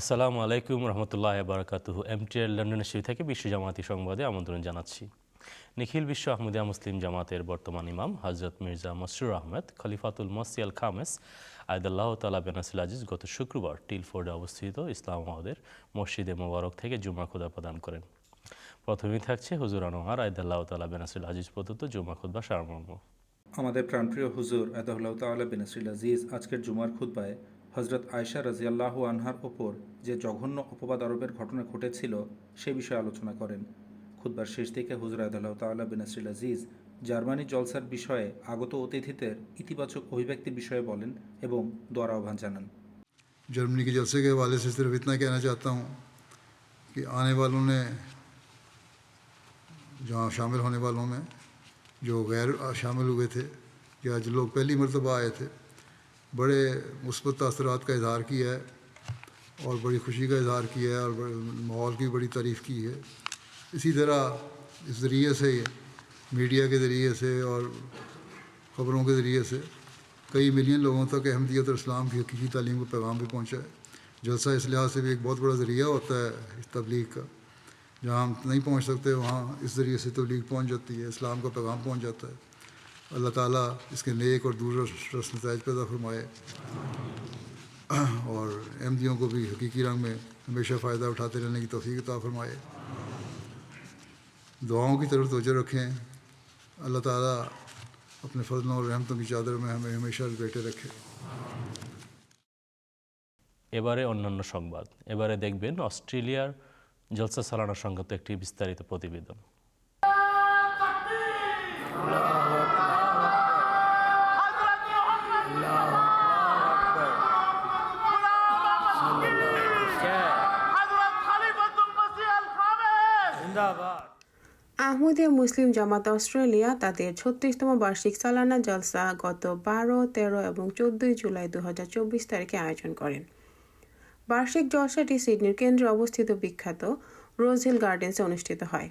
আসসালামু আলাইকুম রহমতুল্লাহ বারকাতুহু। এমটিএল লন্ডনের শিব থেকে বিশ্ব জামাতি সংবাদে আমন্ত্রণ জানাচ্ছি। নিখিল বিশ্ব আহমদিয়া মুসলিম জামাতের বর্তমান ইমাম হজরত মির্জা মসরুর আহমেদ, খলিফাতুল মসিয়াল খামেস, আয়দাল্লাহ তালা বেনাসিল আজিজ গত শুক্রবার টিলফোর্ডে অবস্থিত ইসলাম মহদের মসজিদে মোবারক থেকে জুমা খুদা প্রদান করেন। প্রথমেই থাকছে হুজুর আনোয়ার, আয়দাল্লাহ তালা বেনাসিল আজিজ প্রদত্ত জুমা খুদ্া সারমর্ম। আমাদের প্রাণপ্রিয় হুজুর আদাহুল্লাহ তাল্লাহ বিনাসরিল আজিজ আজকের জুমার খুদ্বায় হজরত আয়সা রাজিয়াল্লাহ আনহার ওপর যে জঘন্য অপবাদ আরোপের ঘটনা ঘটেছিল সে বিষয়ে আলোচনা করেন খুদ্বার শেষ দিকে হুজুর আদাল্লাহ তাল্লাহ বিনাসরিল আজিজ জার্মানি জলসার বিষয়ে আগত অতিথিদের ইতিবাচক অভিব্যক্তির বিষয়ে বলেন এবং দোয়ার আহ্বান জানান जर्मनी के जलसे के हवाले से सिर्फ इतना कहना चाहता हूँ कि आने वालों ने जहाँ शामिल होने वालों में जो गैर शामिल हुए थे या जो लोग पहली मरतबा आए थे بڑے مثبت تاثرات کا اظہار کیا ہے اور بڑی خوشی کا اظہار کیا ہے اور ماحول کی بڑی تعریف کی ہے۔ اسی طرح اس ذریعے سے میڈیا کے ذریعے سے اور خبروں کے ذریعے سے کئی ملین لوگوں تک احمدیت اور اسلام کی حقیقی تعلیم کو پیغام بھی پہنچا ہے۔ جلسہ اس لحاظ سے بھی ایک بہت بڑا ذریعہ ہوتا ہے اس تبلیغ کا۔ جہاں ہم نہیں پہنچ سکتے، وہاں اس ذریعے سے تبلیغ پہنچ جاتی ہے، اسلام کا پیغام پہنچ جاتا ہے۔ اللہ تعالیٰ اس کے نیک اور دور رس نتائج پیدا فرمائے اور احمدیوں کو بھی حقیقی رنگ میں ہمیشہ فائدہ اٹھاتے رہنے کی توفیق عطا فرمائے دعاؤں کی طرف توجہ رکھیں اللہ تعالیٰ اپنے فضلوں اور رحمتوں کی چادر میں ہمیں ہمیشہ بیٹے رکھے এবারে অন্যান্য সংবাদ এবারে দেখবেন অস্ট্রেলিয়ার জলসা সালানা সংক্রান্ত একটি বিস্তারিত প্রতিবেদন আহমদিয়া মুসলিম জামাত অস্ট্রেলিয়া তাদের ছত্রিশতম বার্ষিক সালানা জলসা গত বারো, তেরো এবং চোদ্দই জুলাই দু হাজার চব্বিশ তারিখে আয়োজন করেন। বার্ষিক জলসাটি সিডনির কেন্দ্রে অবস্থিত বিখ্যাত রোজ হিল গার্ডেন্সে অনুষ্ঠিত হয়।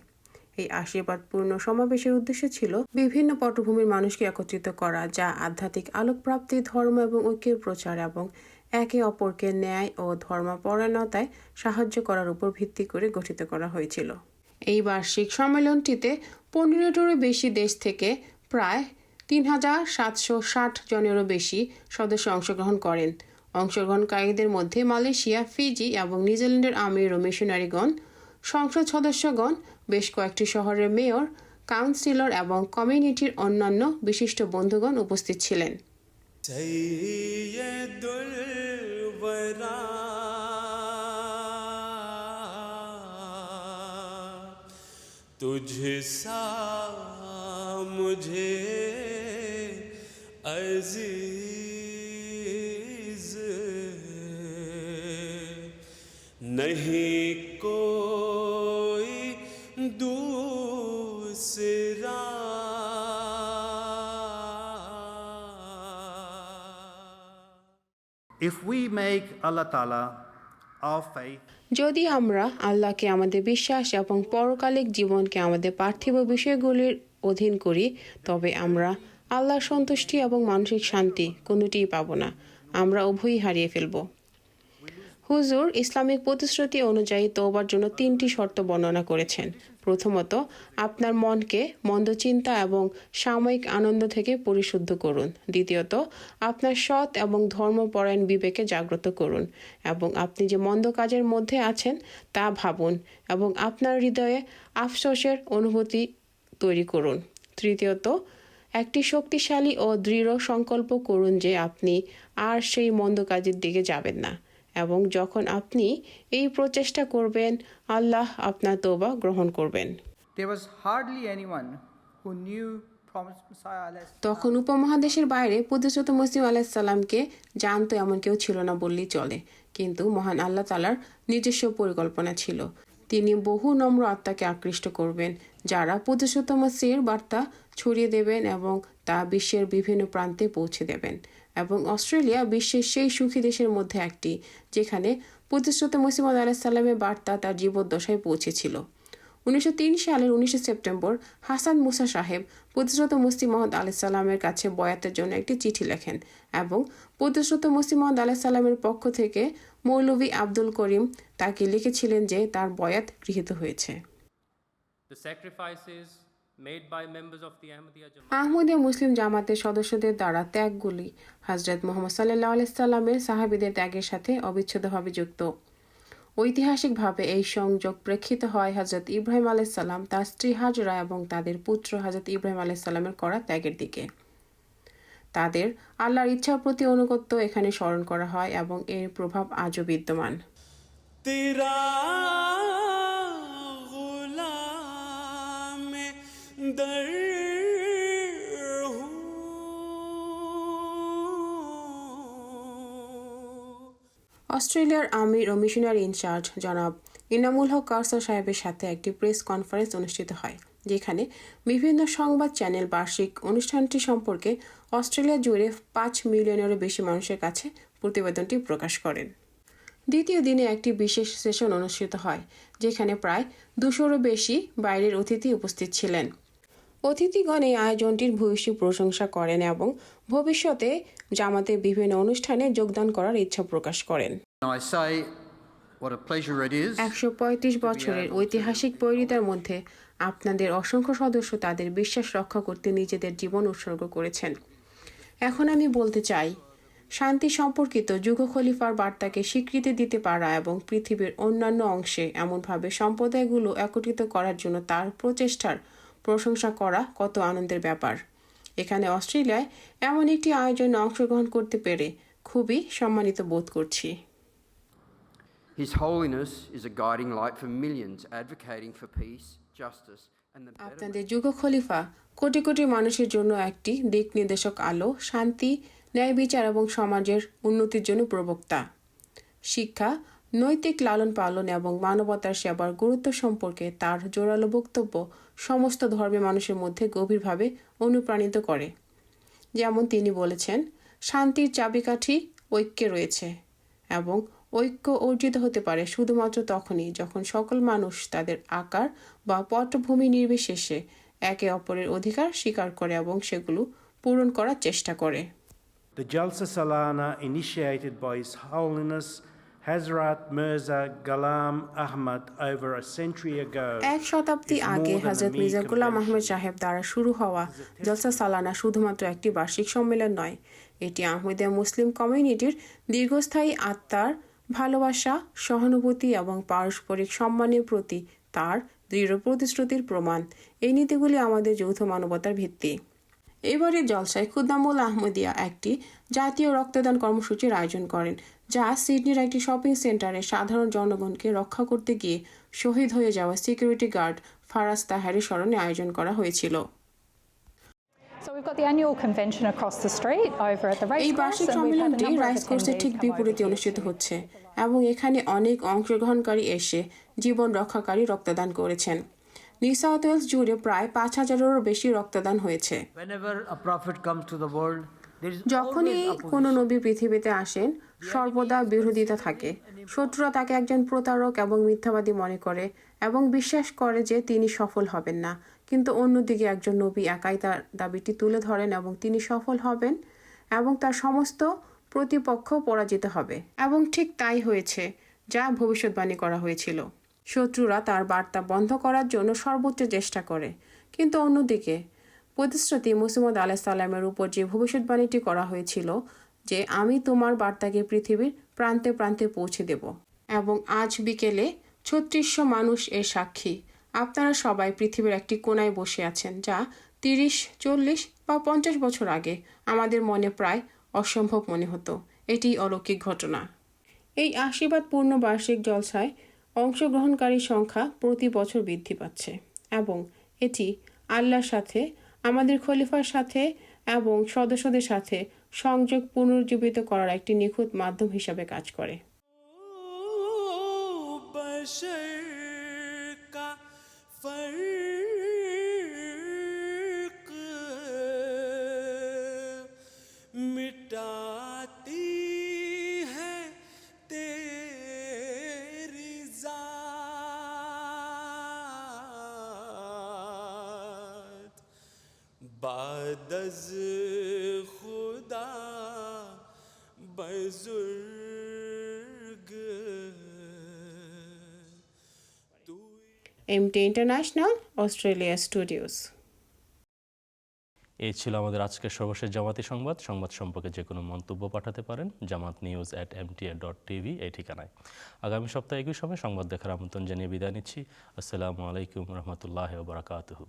এই আশীর্বাদপূর্ণ সমাবেশের উদ্দেশ্য ছিল বিভিন্ন পটভূমির মানুষকে একত্রিত করা, যা আধ্যাত্মিক আলোকপ্রাপ্তি, ধর্ম এবং ঐক্যের প্রচার এবং একে অপরকে ন্যায় ও ধর্মপরায়ণতায় সাহায্য করার উপর ভিত্তি করে গঠিত করা হয়েছিল। এই বার্ষিক সম্মেলনটিতে পনেরোটিরও বেশি দেশ থেকে প্রায় তিন হাজার সাতশো ষাট জনেরও বেশি সদস্য অংশগ্রহণ করেন। অংশগ্রহণকারীদের মধ্যে মালয়েশিয়া, ফিজি এবং নিউজিল্যান্ডের আমির ও মিশনারিগণ, সংসদ সদস্যগণ, বেশ কয়েকটি শহরের মেয়র, কাউন্সিলর এবং কমিউনিটির অন্যান্য বিশিষ্ট বন্ধুগণ উপস্থিত ছিলেন। तुझ सा मुझे अजीज नहीं कोई दूसरा If we make Allah Ta'ala our faith যদি আমরা আল্লাহকে আমাদের বিশ্বাস এবং পরকালিক জীবনকে আমাদের পার্থিব বিষয়গুলির অধীন করি, তবে আমরা আল্লাহর সন্তুষ্টি এবং মানসিক শান্তি কোনোটিই পাব না। আমরা উভয়ই হারিয়ে ফেলব। হুজুর ইসলামিক প্রতিশ্রুতি অনুযায়ী তোবার জন্য তিনটি শর্ত বর্ণনা করেছেন। প্রথমত, আপনার মনকে মন্দ চিন্তা এবং সাময়িক আনন্দ থেকে পরিশুদ্ধ করুন। দ্বিতীয়ত, আপনার সৎ এবং ধর্মপরায়ণ বিবেকে জাগ্রত করুন এবং আপনি যে মন্দ কাজের মধ্যে আছেন তা ভাবুন এবং আপনার হৃদয়ে আফসোসের অনুভূতি তৈরি করুন। তৃতীয়ত, একটি শক্তিশালী ও দৃঢ় সংকল্প করুন যে আপনি আর সেই মন্দ কাজের দিকে যাবেন না। এবং যখন আপনি এই প্রচেষ্টা করবেন আল্লাহ আপনার তোবা গ্রহণ করবেন। তখন উপমহাদেশের বাইরে প্রতিশ্রুত মুসলিম আলাহিসাল্লামকে জানতো এমন কেউ ছিল না বললেই চলে। কিন্তু মহান আল্লাহ তালার নিজস্ব পরিকল্পনা ছিল। তিনি বহু নম্র আত্মাকে আকৃষ্ট করবেন যারা প্রতিশ্রুত মসির বার্তা ছড়িয়ে দেবেন এবং তা বিশ্বের বিভিন্ন প্রান্তে পৌঁছে দেবেন। এবং অস্ট্রেলিয়া বিশ্বের সেই সুখী দেশের মধ্যে একটি, যেখানে প্রতিশ্রুত মুসিমদ আলাহিসাল্লামের বার্তা তার জীবদ্দশায় পৌঁছেছিল। উনিশশো তিন সালের উনিশে সেপ্টেম্বর হাসান মুসা সাহেব প্রতিশ্রুত মুস্তি মোহাম্মদ আলাইসাল্লামের কাছে বয়াতের জন্য একটি চিঠি লেখেন এবং প্রতিশ্রুত মুস্তি মোহাম্মদ আলাইসাল্লামের পক্ষ থেকে মৌলভী আব্দুল করিম তাকে লিখেছিলেন যে তার বয়াত গৃহীত হয়েছে। The sacrifices আহমদীয় মুসলিম জামাতের সদস্যদের দ্বারা ত্যাগগুলি হজরত মোহাম্মদ সাল্লাহ আলাইসাল্লামের সাহাবিদের ত্যাগের সাথে অবিচ্ছেদ্যভাবে যুক্ত। ঐতিহাসিকভাবে এই সংযোগ প্রেক্ষিত হয় হজরত ইব্রাহিম আলাইসাল্লাম তার স্ত্রী হাজরা এবং তাদের পুত্র হজরত ইব্রাহিম আলাইসাল্লামের করা ত্যাগের দিকে। তাদের আল্লাহর ইচ্ছার প্রতি অনুগত্য এখানে স্মরণ করা হয় এবং এর প্রভাব আজও বিদ্যমান। অস্ট্রেলিয়ার আমির ও মিশনারি ইনচার্জ জনাব ইনামুল হক কারসন সাহেবের সাথে একটি প্রেস কনফারেন্স অনুষ্ঠিত হয়, যেখানে বিভিন্ন সংবাদ চ্যানেল বার্ষিক অনুষ্ঠানটি সম্পর্কে অস্ট্রেলিয়া জুড়ে পাঁচ মিলিয়নেরও বেশি মানুষের কাছে প্রতিবেদনটি প্রকাশ করেন। দ্বিতীয় দিনে একটি বিশেষ সেশন অনুষ্ঠিত হয়, যেখানে প্রায় দুশোরও বেশি বাইরের অতিথি উপস্থিত ছিলেন। অতিথিগণ এই আয়োজনটির ভূয়সী প্রশংসা করেন এবং ভবিষ্যতে জামাতের বিভিন্ন অনুষ্ঠানে যোগদান করার ইচ্ছা প্রকাশ করেন। একশো পঁয়ত্রিশ বছরের ঐতিহাসিক বৈরিতার মধ্যে আপনাদের অসংখ্য সদস্য তাদের বিশ্বাস রক্ষা করতে নিজেদের জীবন উৎসর্গ করেছেন। এখন আমি বলতে চাই শান্তি সম্পর্কিত যুগ খলিফার বার্তাকে স্বীকৃতি দিতে পারা এবং পৃথিবীর অন্যান্য অংশে এমনভাবে সম্প্রদায়গুলো একত্রিত করার জন্য তার প্রচেষ্টার প্রশংসা করা কত আনন্দের ব্যাপার। এখানে অস্ট্রেলিয়ায় এমন একটি আয়োজনে অংশগ্রহণ করতে পেরে খুবই সম্মানিত বোধ করছি। His Holiness is a guiding light for millions advocating for peace, justice, and the betterment আপনাদের যুগ খলিফা কোটি কোটি মানুষের জন্য একটি দিক নির্দেশক আলো শান্তি ন্যায় বিচার এবং সমাজের উন্নতির জন্য প্রবক্তা। শিক্ষা নৈতিক লালন পালন এবং মানবতার সেবার গুরুত্ব সম্পর্কে তার জোরালো বক্তব্য সমস্ত ধর্মের মানুষের মধ্যে গভীরভাবে অনুপ্রাণিত করে। যেমন তিনি বলেছেন শান্তির চাবিকাঠি ঐক্যে রয়েছে এবং ঐক্য অর্জিত হতে পারে শুধুমাত্র তখনই যখন সকল মানুষ তাদের আকার বা পটভূমি নির্বিশেষে একে অপরের অধিকার স্বীকার করে এবং সেগুলো পূরণ করার চেষ্টা করে। The Jalsa Salana, initiated by His Holiness Hazrat Mirza Ghulam Ahmad over a century ago, এক শতাব্দী আগে mere মির্জা গুলাম. আহমেদ সাহেব দ্বারা শুরু হওয়া জলসা সালানা শুধুমাত্র একটি বার্ষিক সম্মেলন নয় এটি আহমেদিয়া মুসলিম কমিউনিটির দীর্ঘস্থায়ী আত্মার ভালোবাসা সহানুভূতি এবং পারস্পরিক সম্মানের প্রতি তার দৃঢ় প্রতিশ্রুতির প্রমাণ। এই নীতিগুলি আমাদের যৌথ মানবতার ভিত্তি। এবারে জলসায় খুদ্দামুল আহমদিয়া একটি জাতীয় রক্তদান কর্মসূচির আয়োজন করেন। যা সিডনির একটি শপিং সেন্টারে সাধারণ জনগণকে রক্ষা করতে গিয়ে শহীদ হয়ে যাওয়া সিকিউরিটি গার্ড ফারাজ তাহারের স্মরণে আয়োজন করা হয়েছিল। এই বার্ষিক সম্মেলনটি রাইস কোর্সের ঠিক বিপরীতে অনুষ্ঠিত হচ্ছে এবং এখানে অনেক অংশগ্রহণকারী এসে জীবন রক্ষাকারী রক্তদান করেছেন। নিউ সাউথ ওয়েলস জুড়ে প্রায় পাঁচ হাজারেরও বেশি রক্তদান হয়েছে। যখনই কোনো নবী পৃথিবীতে আসেন সর্বদা বিরোধিতা থাকে। শত্রুরা তাকে একজন প্রতারক এবং মিথ্যাবাদী মনে করে এবং বিশ্বাস করে যে তিনি সফল হবেন না। কিন্তু অন্যদিকে একজন নবী একাই তার দাবিটি তুলে ধরেন এবং তিনি সফল হবেন এবং তার সমস্ত প্রতিপক্ষ পরাজিত হবে। এবং ঠিক তাই হয়েছে যা ভবিষ্যৎবাণী করা হয়েছিল। শত্রুরা তার বার্তা বন্ধ করার জন্য সর্বোচ্চ চেষ্টা করে। কিন্তু অন্যদিকে প্রতিশ্রুতি মুসিমদ আলাহ সাল্লামের উপর যে ভবিষ্যৎবাণীটি করা হয়েছিল যে আমি তোমার বার্তাকে পৃথিবীর প্রান্তে প্রান্তে পৌঁছে দেব এবং আজ বিকেলে ছত্রিশশো মানুষ এর সাক্ষী। আপনারা সবাই পৃথিবীর একটি কোনায় বসে আছেন যা তিরিশ, চল্লিশ বা পঞ্চাশ বছর আগে আমাদের মনে প্রায় অসম্ভব মনে হতো। এটি অলৌকিক ঘটনা। এই আশীর্বাদপূর্ণ বার্ষিক জলসায় অংশগ্রহণকারী সংখ্যা প্রতি বছর বৃদ্ধি পাচ্ছে এবং এটি আল্লাহর সাথে আমাদের খলিফার সাথে এবং সদস্যদের সাথে সংযোগ পুনর্জীবিত করার একটি নিখুঁত মাধ্যম হিসাবে কাজ করে। بشر بعد از خدا بزرگ এমটি ইন্টারন্যাশনাল অস্ট্রেলিয়া স্টুডিওস এই ছিল আমাদের আজকের সর্বশেষ জামাতি সংবাদ। সংবাদ সম্পর্কে যে কোনো মন্তব্য পাঠাতে পারেন Jamaat news at MTA dot TV এই ঠিকানায়। আগামী সপ্তাহে একই সময় সংবাদ দেখার আমন্ত্রণ জানিয়ে বিদায় নিচ্ছি। আসসালামু আলাইকুম রহমতুল্লাহ বারাকাতহু।